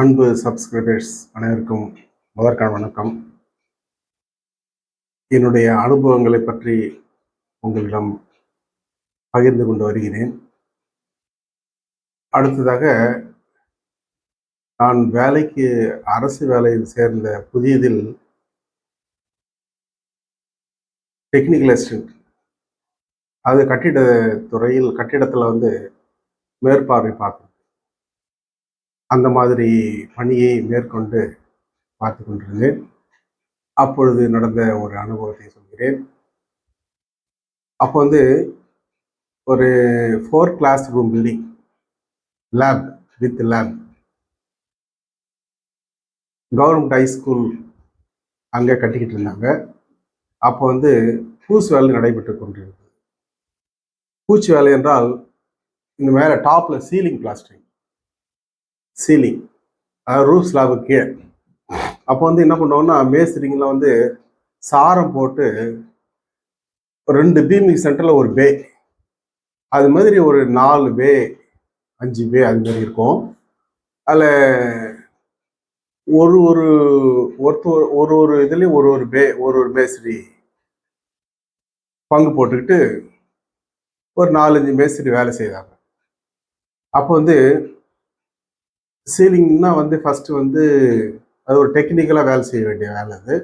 அன்பு சப்ஸ்கிரைபர்ஸ் அனைவருக்கும் முதற்கான வணக்கம். என்னுடைய அனுபவங்களை பற்றி உங்களிடம் பகிர்ந்து கொண்டு வருகிறேன். அடுத்ததாக நான் வேலைக்கு அரசு வேலையில் சேர்ந்த புதியதில் டெக்னிக்கல் அசிஸ்டன்ட் அது கட்டிட துறையில் கட்டிடத்தில் வந்து மேற்பார்வை பார்த்தேன் அந்த மாதிரி பணியை மேற்கொண்டு பார்த்து கொண்டிருந்தேன். அப்பொழுது நடந்த ஒரு அனுபவத்தை சொல்கிறேன். அப்போ வந்து ஒரு four class room building lab with lab government high school அங்கே கட்டிக்கிட்டு இருந்தாங்க. அப்போ வந்து பூசு வேலை நடைபெற்று கொண்டிருந்தது. பூச்சி வேலை என்றால் இந்த மேலே டாப்பில் சீலிங் பிளாஸ்டரிங் சீலிங் அதாவது ரூஃப் ஸ்லாபு கீழே. அப்போ வந்து என்ன பண்ணுவோம்னா மேஸ்திரிங்கில் வந்து சாரம் போட்டு ரெண்டு பீமிங் சென்டரில் ஒரு பே அது மாதிரி ஒரு நாலு பே அஞ்சு பே அது மாதிரி இருக்கும். அதில் ஒரு ஒரு ஒருத்தர் ஒரு ஒரு இதுலேயும் ஒரு ஒரு பே ஒரு ஒரு மேஸ்திரி பங்கு போட்டுக்கிட்டு ஒரு நாலஞ்சு மேஸ்திரி வேலை செய்தாங்க அப்போ வந்து சீலிங்னா வந்து ஃபஸ்ட்டு வந்து அது ஒரு டெக்னிக்கலாக வேலை செய்ய வேண்டிய வேலை அது.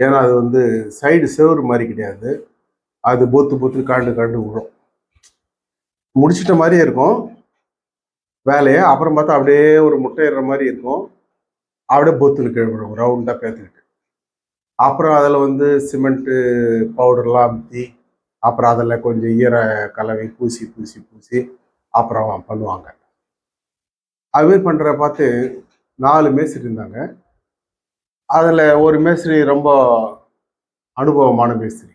ஏன்னா அது வந்து சைடு செவரு மாதிரி கிடையாது. அது போத்து போத்து காண்டு காண்டு விழும் முடிச்சிட்ட மாதிரியே இருக்கும். வேலையை அப்புறம் பார்த்தா அப்படியே ஒரு முட்டையிடுற மாதிரி இருக்கும். அப்படியே பொத்துன்னு கீழே ரவுண்டாக பேத்துக்கிட்டு. அப்புறம் அதில் வந்து சிமெண்ட்டு பவுடர்லாம் அமுத்தி அப்புறம் அதில் கொஞ்சம் ஈர கலவை பூசி பூசி பூசி அப்புறம் பண்ணுவாங்க. அதுமாரி பண்ணுற பார்த்து நாலு மேஸ்திரி இருந்தாங்க. அதில் ஒரு மேஸ்திரி ரொம்ப அனுபவமான மேஸ்திரி.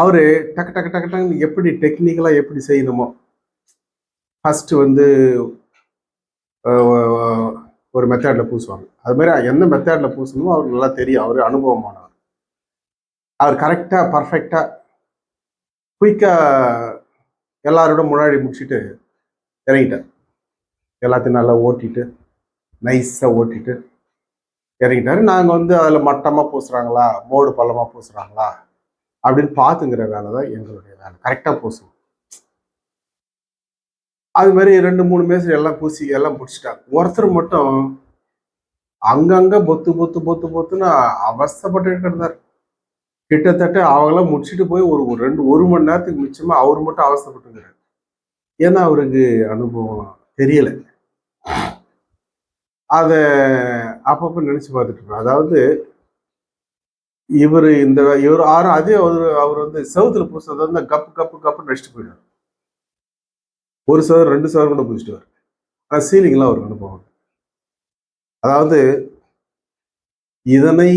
அவர் டக்கு டக்கு டக்கு டக்குன்னு எப்படி டெக்னிக்கலாக எப்படி செய்யணுமோ ஃபஸ்ட்டு வந்து ஒரு மெத்தேடில் பூசுவாங்க. அது மாதிரி எந்த மெத்தேடில் பூசணுமோ அவருக்கு நல்லா தெரியும். அவர் அனுபவமானவர். அவர் கரெக்டாக பர்ஃபெக்டாக குயிக்காக எல்லாரோட முன்னாடி முடிச்சுட்டு இறங்கிட்டார். எல்லாத்தையும் நல்லா ஓட்டிட்டு நைஸாக ஓட்டிட்டு இறங்கிட்டாரு. நாங்கள் வந்து அதில் மட்டமாக பூசுகிறாங்களா மோடு பள்ளமாக பூசுகிறாங்களா அப்படின்னு பார்த்துங்கிற வேலை தான் எங்களுடைய வேலை. கரெக்டாக பூசணும். அது மாதிரி ரெண்டு மூணு மேசரி எல்லாம் பூசி எல்லாம் பிடிச்சிட்டாங்க. ஒருத்தர் மட்டும் அங்கங்கே பொத்து பொத்து பொத்து பொத்துன்னு அவஸ்தைப்பட்டு இருக்கிறதார் கிட்டத்தட்ட அவங்களாம் முடிச்சுட்டு போய் ஒரு ஒரு ரெண்டு ஒரு மணி நேரத்துக்கு மிச்சமாக அவர் மட்டும் அவஸ்தப்பட்டுங்கிறார் ஏன்னா அவருக்கு அனுபவம் தெரியலை. அதை அப்பப்போ நினச்சி பார்த்துட்டு அதாவது இவர் இந்த இவர் ஆறும் அதே அவர் அவர் வந்து செவுத்துல பூசுறத வந்து கப்பு கப்பு கப்புன்னு நடிச்சுட்டு போயிடுவார். ஒரு சவர் ரெண்டு சவர் கூட பூசிட்டு வர ஆனால் சீலிங்லாம் அவருக்கு அனுபவம் அதாவது இதனை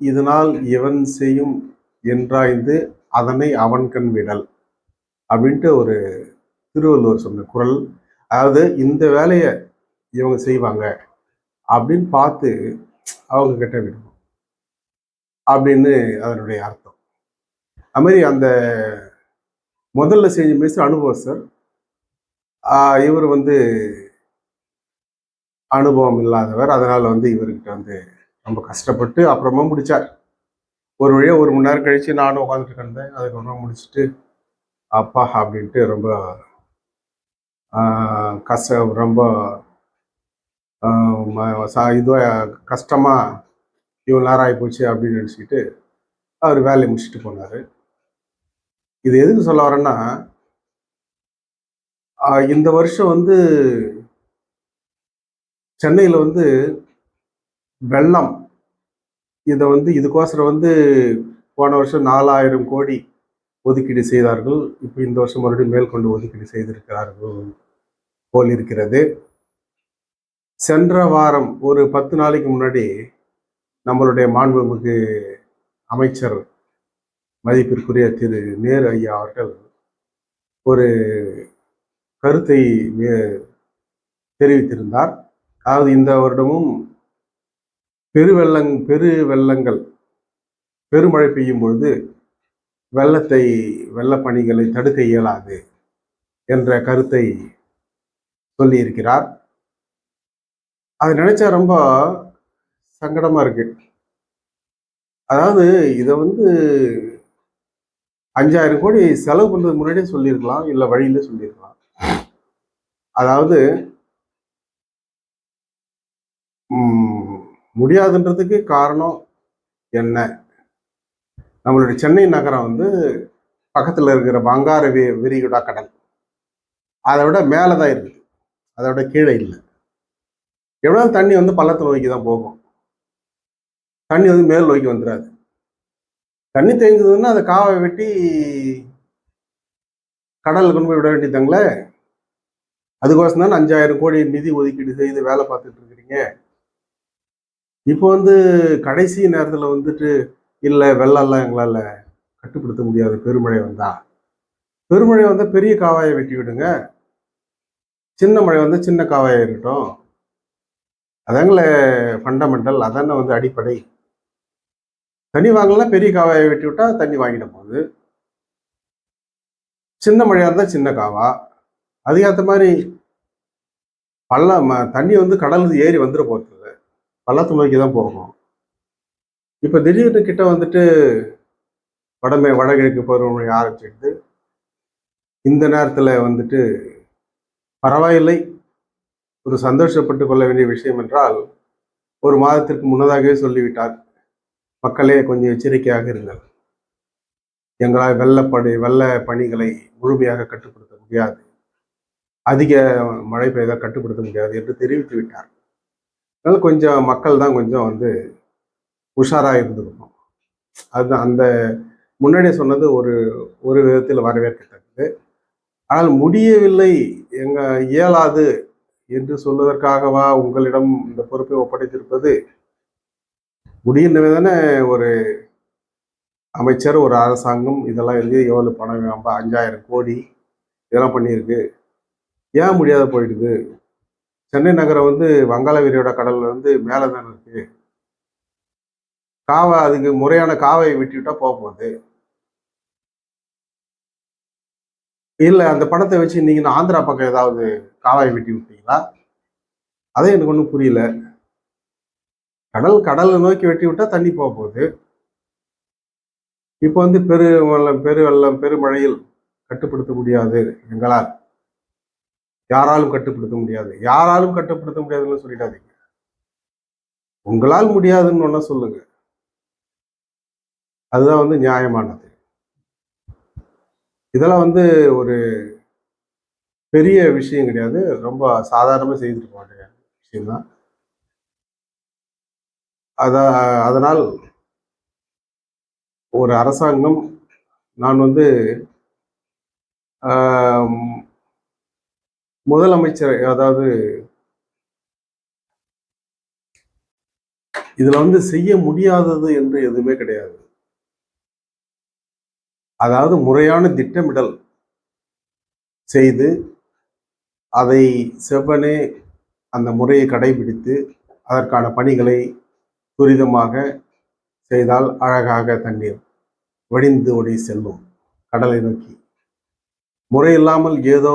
இதனால் இவன் செய்யும் என்றாய்ந்து அதனை அவன் கண் விடல் அப்படின்ட்டு ஒரு திருவள்ளுவர் சொன்ன குரல். அதாவது இந்த வேலையை இவங்க செய்வாங்க அப்படின்னு பார்த்து அவங்க கிட்ட விடுவோம். அப்படின்னு அதனுடைய அர்த்தம். அதுமாரி மாதிரி அந்த முதல்ல செஞ்ச மிஸ் அனுபவம் சார் இவர் வந்து அனுபவம் இல்லாதவர். அதனால் வந்து இவர்கிட்ட வந்து ரொம்ப கஷ்டப்பட்டு அப்புறமா முடித்தார் ஒரு வழியாக ஒரு மணி நேரம் கழிச்சு நானும் உட்காந்துட்டு இருந்தேன் அதுக்கப்புறம் முடிச்சுட்டு அப்பா அப்படின்ட்டு ரொம்ப கஷ்டம் கஷ்ட ரொம்ப இதுவாக கஷ்டமாக இவ்வளோ நேரம் ஆகிப்போச்சு அப்படின்னு நினச்சிக்கிட்டு அவர் வேலையை முடிச்சுட்டு போனார். இது எதுக்கு சொல்ல வரேன்னா இந்த வருஷம் வந்து சென்னையில் வந்து வெள்ளம். இதை வந்து இதுக்கோசரம் வந்து போன வருஷம் நாலாயிரம் கோடி ஒதுக்கீடு செய்தார்கள். இப்போ இந்த வருஷம் மறுபடியும் மேற்கொண்டு ஒதுக்கீடு செய்திருக்கிறார்கள் போல் இருக்கிறது. சென்ற வாரம் ஒரு பத்து நாளைக்கு முன்னாடி நம்மளுடைய மாண்புமிகு அமைச்சர் மதிப்பிற்குரிய திரு நேரு ஐயா அவர்கள் ஒரு கருத்தை தெரிவித்திருந்தார். அதாவது இந்த வருடமும் பெருவெள்ளங் பெரு வெள்ளங்கள் பெருமழை பெய்யும் பொழுது வெள்ளத்தை வெள்ளப்பணிகளை தடுக்க இயலாது என்ற கருத்தை சொல்லியிருக்கிறார். அது நினைச்சா ரொம்ப சங்கடமா இருக்கு. அதாவது இதை வந்து அஞ்சாயிரம் கோடி செலவு பண்ணுறதுக்கு முன்னாடியே சொல்லியிருக்கலாம் இல்லை வழியில சொல்லியிருக்கலாம். அதாவது முடியாதுன்றதுக்கு காரணம் என்ன? நம்மளுடைய சென்னை நகரம் வந்து பக்கத்தில் இருக்கிற பங்கார வி விரிகுடா கடல். அதை விட மேலே தான் இருக்குது. அதை விட கீழே இல்லை. எவ்வளோ தண்ணி வந்து பள்ளத்தை நோக்கி தான் போகும். தண்ணி வந்து மேல் நோக்கி வந்துடாது தண்ணி தேங்குதுன்னா அதை காவை வெட்டி கடலில் கொண்டு போய் விட வேண்டியதாங்களே அதுக்கோசம் தான் அஞ்சாயிரம் கோடி நிதி ஒதுக்கீடு செய்து வேலை பார்த்துட்டு இருக்கிறீங்க. இப்போ வந்து கடைசி நேரத்தில் வந்துட்டு இல்லை வெள்ளம்லாம் எங்களால் கட்டுப்படுத்த முடியாது. பெருமழை வந்தா. பெருமழை வந்தால் பெரிய காவாயை வெட்டி விடுங்க. சின்ன மழை வந்தால் சின்ன காவாயாக இருக்கட்டும். அதாங்களே ஃபண்டமெண்டல் அதான வந்து அடிப்படை. தண்ணி வாங்கலாம் பெரிய காவாயை வெட்டி விட்டால் தண்ணி வாங்கிட போகுது. சின்ன மழையாக இருந்தால் சின்ன காவா. அதுக்கேற்ற மாதிரி பள்ளம் ம- தண்ணி வந்து கடலுக்கு ஏறி வந்துட போகிறது பள்ளத்து நோக்கி தான் போகும். இப்போ திடீர்னு கிட்ட வந்துட்டு வடமே வடகிழக்கு பருவமழை ஆரம்பிச்சுட்டு இந்த நேரத்தில் வந்துட்டு பரவாயில்லை. ஒரு சந்தோஷப்பட்டு கொள்ள வேண்டிய விஷயம் என்றால் ஒரு மாதத்திற்கு முன்னதாகவே சொல்லிவிட்டார் மக்களே கொஞ்சம் எச்சரிக்கையாக இருங்கள். எங்களால் வெள்ளப்படை வெள்ள பணிகளை முழுமையாக கட்டுப்படுத்த முடியாது. அதிக மழை பெய்தால் கட்டுப்படுத்த முடியாது என்று தெரிவித்து விட்டார். அதனால் கொஞ்சம் மக்கள் தான் கொஞ்சம் வந்து உஷாராக இருந்திருக்கணும் அதுதான் அந்த முன்னாடியே சொன்னது ஒரு ஒரு விதத்தில் வரவேற்கத்தக்கது. ஆனால் முடியவில்லை எங்கள் இயலாது என்று சொல்வதற்காகவா உங்களிடம் இந்த பொறுப்பை ஒப்படைத்திருப்பது? முடியுமே தானே ஒரு அமைச்சர் ஒரு அரசாங்கம் இதெல்லாம் எழுதி எவ்வளோ பணம் ஐம்ப அஞ்சாயிரம் கோடி இதெல்லாம் பண்ணியிருக்கு. ஏன் முடியாத போயிடுது? சென்னை நகரம் வந்து வங்காள விரிகுடா கடல்ல வந்து மேலே தானே இருக்கு. காவை அதுக்கு முறையான காவை விட்டுவிட்டா போக போகுது. இல்லை அந்த பணத்தை வச்சு நீங்க ஆந்திரா பக்கம் ஏதாவது காவாய் வெட்டி விட்டீங்களா? அதே எனக்கு ஒன்றும் புரியல. கடல் கடலை நோக்கி வெட்டி விட்டா தண்ணி போக போகுது. இப்போ வந்து பெரு வெள்ளம் பெரு வெள்ளம் பெருமழையில் கட்டுப்படுத்த முடியாது எங்களால். யாராலும் கட்டுப்படுத்த முடியாது. யாராலும் கட்டுப்படுத்த முடியாதுன்னு சொல்லிடாதீங்க. உங்களால் முடியாதுன்னு ஒன்றா சொல்லுங்க. அதுதான் வந்து நியாயமானது. இதெல்லாம் வந்து ஒரு பெரிய விஷயம் கிடையாது. ரொம்ப சாதாரணமாக செய்துட்டு போக வேண்டிய விஷயம்தான். அத அதனால் ஒரு அரசாங்கம் நான் வந்து முதலமைச்சர் அதாவது இதில் வந்து செய்ய முடியாதது என்று எதுவுமே கிடையாது. அதாவது முறையான திட்டமிடல் செய்து அதை செவ்வனே அந்த முறையை கடைபிடித்து அதற்கான பணிகளை துரிதமாக செய்தால் அழகாக தண்ணீர் வடிந்து ஒடி செல்லும் கடலை நோக்கி. முறை இல்லாமல் ஏதோ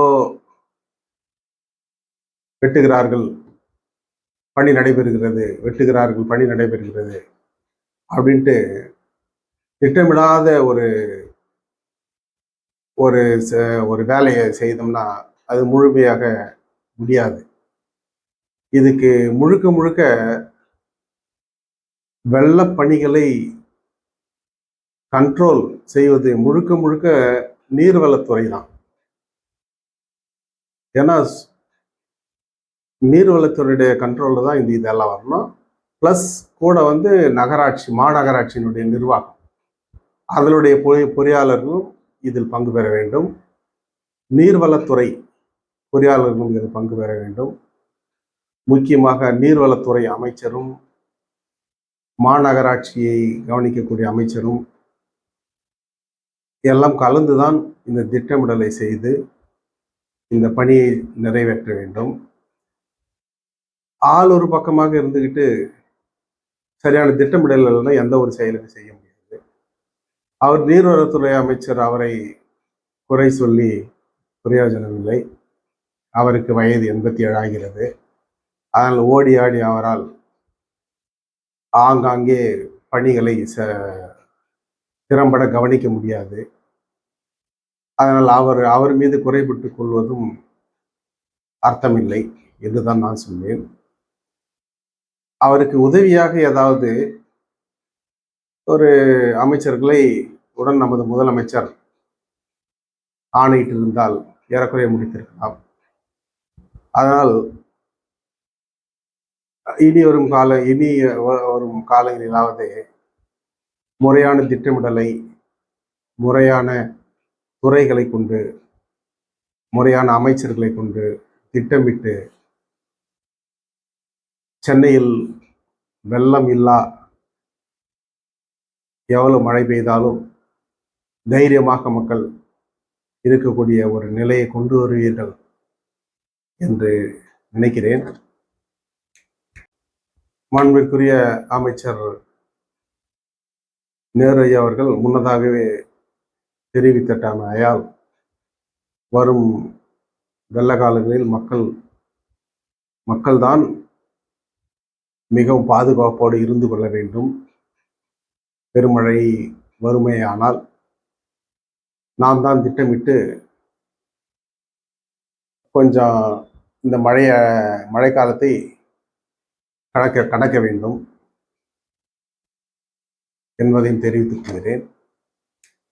வெட்டுகிறார்கள் பணி நடைபெறுகிறது வெட்டுகிறார்கள் பணி நடைபெறுகிறது அப்படின்ட்டு திட்டமிடாத ஒரு ஒரு ச- ஒரு வேலையை செய்தோம்னா அது முழுமையாக முடியாது. இதுக்கு முழுக்க முழுக்க வெள்ளப் பணிகளை கண்ட்ரோல் செய்வது முழுக்க முழுக்க நீர்வளத்துறை தான். ஏன்னா நீர்வளத்துறையுடைய கண்ட்ரோலில் தான் இந்த இதெல்லாம் வரணும். ப்ளஸ் கூட வந்து நகராட்சி மாநகராட்சியினுடைய நிர்வாகம். அதனுடைய பொறி பொறியாளர்களும் இதில் பங்கு பெற வேண்டும். நீர்வளத்துறை பொறியாளர்களும் இதில் பங்கு பெற வேண்டும். முக்கியமாக நீர்வளத்துறை அமைச்சரும் மாநகராட்சியை கவனிக்கக்கூடிய அமைச்சரும் எல்லாம் கலந்துதான் இந்த திட்டமிடலை செய்து இந்த பணியை நிறைவேற்ற வேண்டும். ஆள் ஒரு பக்கமாக இருந்துக்கிட்டு சரியான திட்டமிடல் இல்லைன்னா எந்த ஒரு செயலுமே செய்ய அவர் நீர்வளத்துறை அமைச்சர் அவரை குறை சொல்லி பிரயோஜனம் இல்லை. அவருக்கு வயது எண்பத்தி ஏழு ஆகிறது. அதனால் ஓடி ஆடி அவரால் ஆங்காங்கே பணிகளை ச திறம்பட கவனிக்க முடியாது. அதனால் அவர் அவர் மீது குறைபட்டு கொள்வதும் அர்த்தமில்லை என்றுதான் நான் சொன்னேன். அவருக்கு உதவியாக ஏதாவது ஒரு அமைச்சர்களை உடன் நமது முதலமைச்சர் ஆணையிட்டிருந்தால் ஏறக்குறைய முடித்திருக்கலாம். அதனால் இனி வரும் கால இனி வரும் காலங்களிலாவது முறையான திட்டமிடலை முறையான துறைகளை கொண்டு முறையான அமைச்சர்களை கொண்டு திட்டமிட்டு சென்னையில் வெள்ளம் இல்லா எவ்வளவு மழை பெய்தாலும் தைரியமாக மக்கள் இருக்கக்கூடிய ஒரு நிலையை கொண்டு வருவீர்கள் என்று நினைக்கிறேன். மாண்புக்குரிய அமைச்சர் நேரு ஐயா அவர்கள் முன்னதாகவே தெரிவித்தட்டாமையால் வரும் வெள்ள காலங்களில் மக்கள் மக்கள்தான் மிகவும் பாதுகாப்போடு இருந்து கொள்ள வேண்டும். பெருமழை வறுமையானால் நான் தான் திட்டமிட்டு கொஞ்சம் இந்த மழைய மழைக்காலத்தை கடக்க கடக்க வேண்டும் என்பதையும் தெரிவித்துக் கொள்கிறேன்.